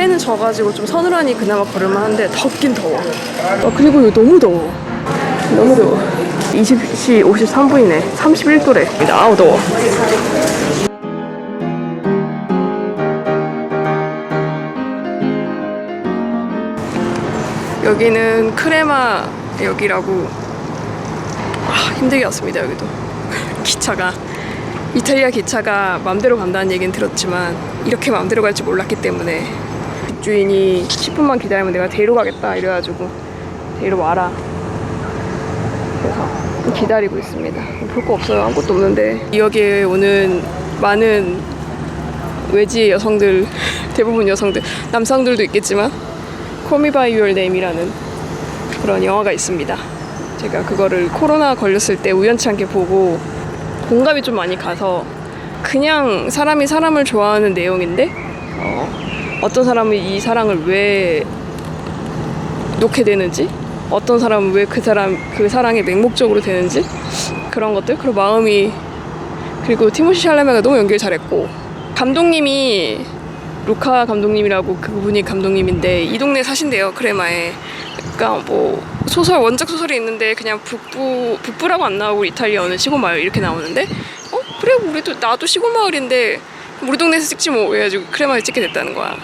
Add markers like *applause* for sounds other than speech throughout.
해는 져가지고 좀 서늘하니 그나마 걸을만한데 덥긴 더워. 어, 그리고 여기 너무 더워. 너무 더워. 20시 53분이네. 31도래. 아우 더워. 여기는 크레마 역이라고 아, 힘들게 왔습니다 여기도 *laughs* 기차가 이탈리아 기차가 맘대로 간다는 얘기는 들었지만 이렇게 맘대로 갈줄 몰랐기 때문에 주인이 10분만 기다리면 내가 데리러 가겠다 이래가지고 데리러 와라. 그래서 기다리고 있습니다. 볼 거 없어요. 아무것도 없는데. 여기에 오는 많은 외지 여성들 *laughs* 대부분 여성들 남성들도 있겠지만 Me By Your Name이라는 그런 영화가 있습니다. 제가 그거를 코로나 걸렸을 때 우연치 않게 보고 공감이 좀 많이 가서 그냥 사람이 사람을 좋아하는 내용인데 어, 어떤 사람은 이 사랑을 왜 놓게 되는지 어떤 사람은 왜 그 사람 그 사랑에 맹목적으로 되는지 그런 것들 그리고 마음이 그리고 티모시 샬라메가 너무 연기를 잘했고 감독님이 루카 감독님이라고 그분이 감독님인데 이 동네 사신대요 크레마에. 그러니까 뭐 소설 원작 소설이 있는데 그냥 북부 북부라고 안 나오고 이탈리아 어느 시골 마을 이렇게 나오는데 어? 그래 우리도 나도 시골 마을인데 우리 동네에서 찍지 뭐 해가지고 크레마에 찍게 됐다는 거야.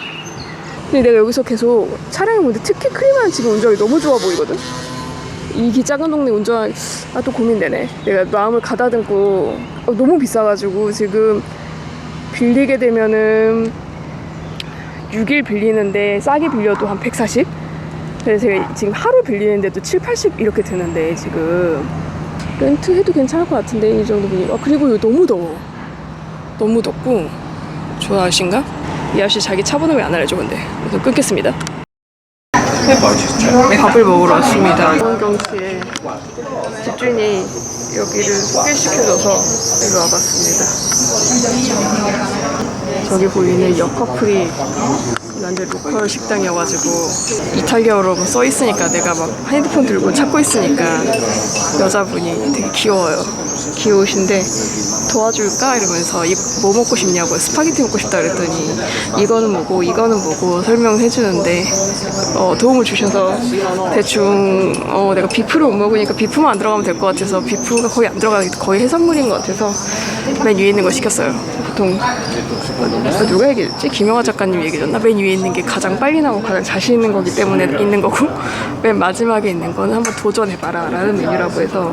근데 내가 여기서 계속 촬영을 보는데 특히 크레마는 지금 운전이 너무 좋아 보이거든. 이 작은 동네 운전 아 또 고민되네. 내가 마음을 가다듬고 어, 너무 비싸가지고 지금 빌리게 되면은 6일 빌리는데 싸게 빌려도 한 140? 그래서 제가 지금 하루 빌리는데도 7, 80 이렇게 드는데 지금 렌트 해도 괜찮을 것 같은데 이 정도 분위기 아, 그리고 여기 너무 더워 너무 덥고 좋아하신가? 이 아저씨 자기 차 번호 왜 안 알려줘 근데. 그래서 끊겠습니다. 밥을 먹으러 왔습니다. 정경치에 집주인이 여기를 소개시켜줘서 여기 와봤습니다. 저기 보이는 역커플이 완전 로컬 식당이어가지고 이탈리아어로 뭐 써있으니까 내가 막 핸드폰 들고 찾고 있으니까 여자분이 되게 귀여워요. 귀여우신데 도와줄까? 이러면서 이뭐 먹고 싶냐고 스파게티 먹고 싶다 그랬더니 이거는 뭐고 이거는 뭐고 설명해 주는데 어, 도움을 주셔서 대충 어, 내가 비프를 못 먹으니까 비프만 안 들어가면 될 것 같아서 비프가 거의 안 들어가는 게 거의 해산물인 것 같아서 맨 위에 있는 거 시켰어요 보통 어, 누가 얘기했지? 김영하 작가님 얘기했나? 맨 위에 있는 게 가장 빨리 나오고 가장 자신 있는 거기 때문에 있는 거고 *laughs* 맨 마지막에 있는 거는 한번 도전해봐라 라는 메뉴라고 해서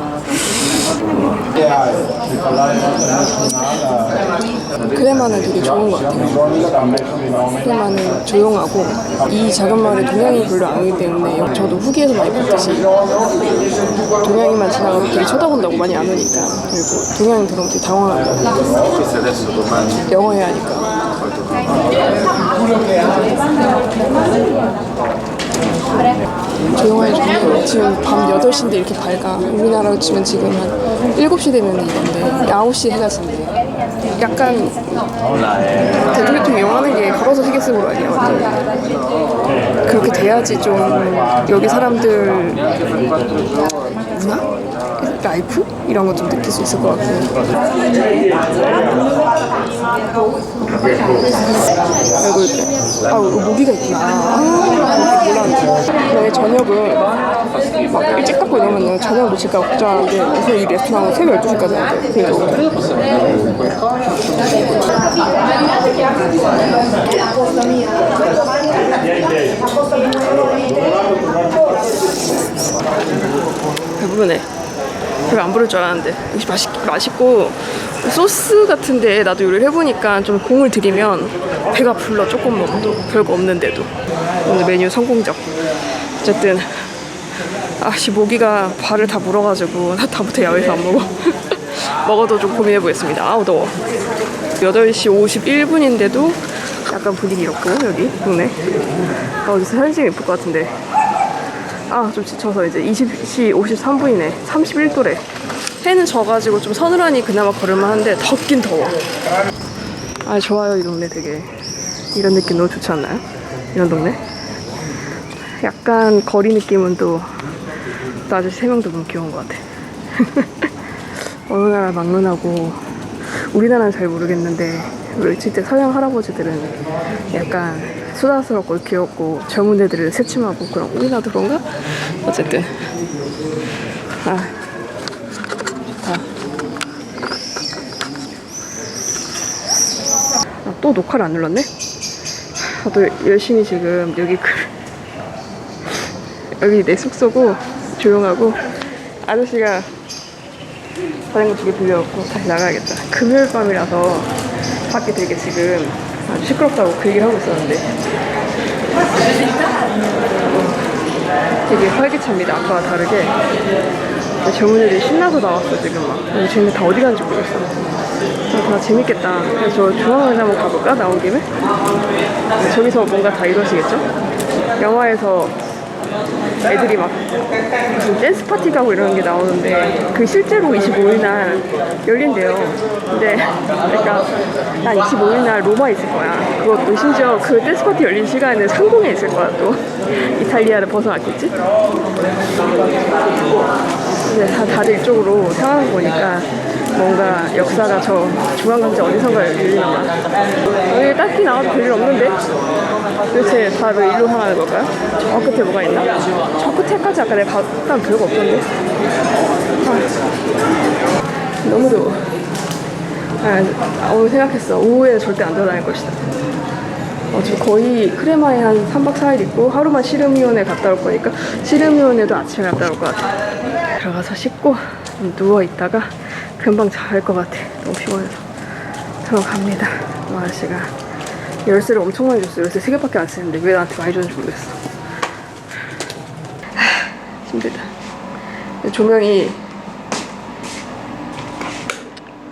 크레마는 되게 좋은 것 같아요. 크레마는 조용하고 이 작은 마을에 동양인이 별로 안 오기 때문에 저도 후기에서 많이 봤듯이 동양인만 지나가면 되게 쳐다본다고 많이 안 오니까 그리고 동양인 들어오면 되게 당황한다고 영어 해야 하니까. 조용하게 좋은데 지금 밤 8시인데 이렇게 밝아. 우리나라로 치면 지금 한 7시 되면 이건데 9시 해가 진데 약간 대중교통 이용하는 게 걸어서 시계 쓰고 아니야 완전 그렇게 돼야지 좀 여기 사람들 문화? 라이프? 이런 거 좀 느낄 수 있을 것 같고 아이고 이렇게 아 모기가 있구나 아 몰랐는데 근데 저녁을 막 일찍 닫고 이러면 저녁 놓칠까 걱정하는데 무슨 이 레스토랑은 새벽 12시까지 하는데 그게 너무 배부르네. 별로 안 부를 줄 알았는데. 역시 맛있, 맛있고 소스 같은데 나도 요리를 해보니까 좀 공을 들이면 배가 불러. 조금 먹어도 별거 없는데도. 오늘 메뉴 성공적. 어쨌든 아씨 모기가 발을 다 물어가지고 나 다부터 야외에서 안 먹어. *laughs* 먹어도 좀 고민해보겠습니다. 아우 더워. 8시 51분인데도 약간 분위기 이렇고 여기 동네. 아 어디서 사진 찍으면 예쁠 것 같은데 아 좀 지쳐서 이제 20시 53분이네. 31도래 해는 져가지고 좀 서늘하니 그나마 걸을만한데 덥긴 더워. 아 좋아요 이 동네 되게. 이런 느낌 너무 좋지 않나요? 이런 동네? 약간 거리 느낌은 또, 또 아저씨 세 명도 너무 귀여운 것 같아. *laughs* 어느 나라 막론하고 우리나라는 잘 모르겠는데 우리 진짜 서양 할아버지들은 약간 수다스럽고 귀엽고 젊은 애들을 새침하고 그런 우리나도 그런가? 어쨌든 아 좋다 아, 또 녹화를 안 눌렀네? 나도 열심히 지금 여기 그 여기 내 숙소고 조용하고 아저씨가 자전거 두개 빌려갖고 다시 나가야겠다. 금요일 밤이라서 밖에 되게 지금 아주 시끄럽다고 그 얘기를 하고 있었는데. 되게 활기찹니다. 아까와 다르게. 젊은이들이 신나서 나왔어 지금 막. 근데 쟤네 다 어디 가는지 모르겠어. 아, 다 재밌겠다. 그래서 저 중앙을 한번 가볼까 나온 김에? 저기서 뭔가 다 이러시겠죠? 영화에서 애들이 막 무슨 댄스 파티 가고 이러는 게 나오는데 그 실제로 25일 날 열린대요. 근데 그러니까 난 25일 날 로마에 있을 거야. 그것도 심지어 그 댄스 파티 열린 시간에는 상공에 있을 거야 또. *laughs* 이탈리아를 벗어났겠지? 근데 다, 다들 이쪽으로 거 보니까 뭔가 역사가 저 중앙강자 어디선가 열리나 봐. 여기 딱히 나와도 별일 없는데? 도대체 다왜 일로 향하는 걸까요? 저 끝에 뭐가 있나? 저 끝에까지 아까 내가 봤던 별거 없던데? 아, 너무 더워. 아, 오늘 생각했어. 오후에 절대 안 돌아다닐 것이다. 어, 저 거의 크레마에 한 3박 4일 있고 하루만 시름이온에 갔다 올 거니까 시름이온에도 아침에 갔다 올 것 같아. 들어가서 씻고 좀 누워 있다가 금방 잘 것 같아. 너무 피곤해서. 들어갑니다. 뭐 아저씨가 열쇠를 엄청 많이 줬어요. 열쇠 3개밖에 안 쓰는데 왜 나한테 많이 줬는지 모르겠어. 하, 힘들다. 조명이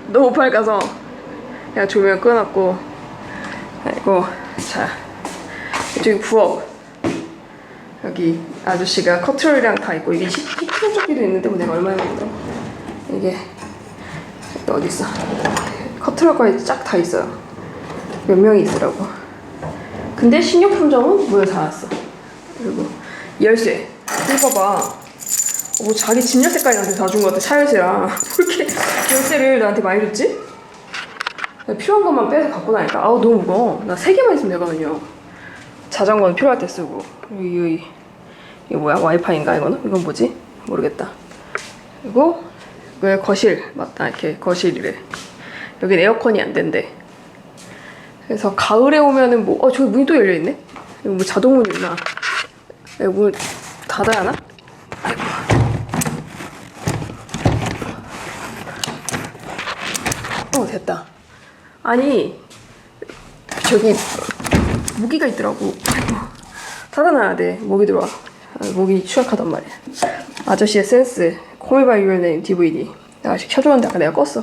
너무 밝아서 그냥 조명 꺼놨고 아이고 자 이쪽이 부엌 여기 아저씨가 커트롤이랑 다 있고 이게 식품 조끼도 있는데 뭐 내가 먹더라 이게 이게 어디 있어 커트롤까지 쫙 다 있어요 몇 명이 있으라고. 근데 식료품점은 문을 닫았어. 그리고 열쇠. 이거 봐. 뭐 자기 집 열쇠까지 나한테 다 준 것 같아 차 열쇠랑. *laughs* 왜 이렇게 열쇠를 나한테 많이 줬지? 필요한 것만 빼서 갖고 다니까? 아우 너무 무거워. 나 세 개만 있으면 되거든요. 자전거는 필요할 때 쓰고. 여기 이거 뭐야? 와이파이인가 이거는? 이건 뭐지? 모르겠다. 그리고 왜 거실? 맞다 이렇게 거실이래. 여긴 에어컨이 안 된대 그래서 가을에 오면은 뭐 어 저기 문이 또 열려 있네? 이거 뭐 자동문이 있나? 이거 문 닫아야 하나? 아이고 어 됐다. 아니 저기 모기가 있더라고. 아이고 닫아놔야 돼. 모기 들어와. 아, 모기 취약하단 말이야. 아저씨의 센스. 코미바이 유얼네임 DVD 내가 아직 켜줬는데 아까 내가 껐어.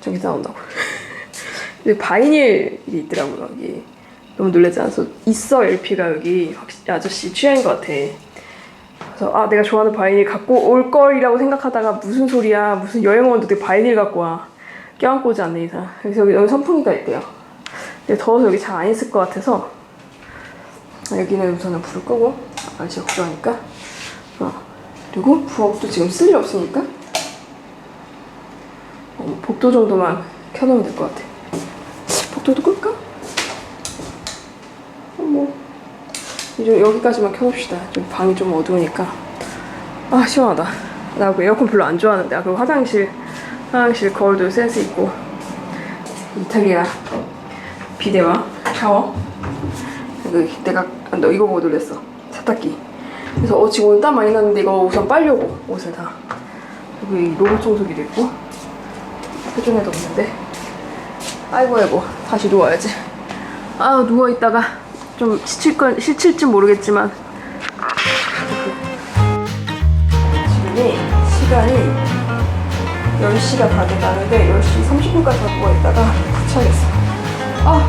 저기 나온다고 바이닐이 있더라고요 여기. 너무 놀랬잖아 그래서. 있어 LP가 여기. 확실히 아저씨 취향인 것 같아. 그래서 아 내가 좋아하는 바이닐 갖고 올 걸이라고 생각하다가 무슨 소리야? 무슨 여행 오는데 어떻게 바이닐 갖고 와? 껴안고 오지 않는 이상. 그래서 여기, 여기 선풍기가 있대요. 근데 더워서 여기 잘 안 있을 것 같아서. 여기는 우선은 불을 끄고 아저씨가 걱정하니까. 어. 그리고 부엌도 지금 쓸 일 없으니까. 어, 복도 정도만 켜놓으면 될 것 같아 복도도 끌까? 어, 뭐 이제 여기까지만 켜놓읍시다. 좀 방이 좀 어두우니까. 아 시원하다. 나 그 에어컨 별로 안 좋아하는데. 아, 그리고 화장실 화장실 거울도 센스 있고. 이탈리아 비데와 샤워. 그 내가 너 이거 보고 놀랬어. 세탁기. 그래서 어 지금 오늘 땀 많이 났는데 이거 우선 빨려고 옷을 다. 이 로봇 청소기도 있고. 세준에도 없는데 아이고 아이고 다시 누워야지. 아 누워 있다가 좀 지칠 건 지칠지 모르겠지만. 지금이 시간이 10시가 다 돼가는데 10시 30분까지 누워 있다가 귀찮겠어 아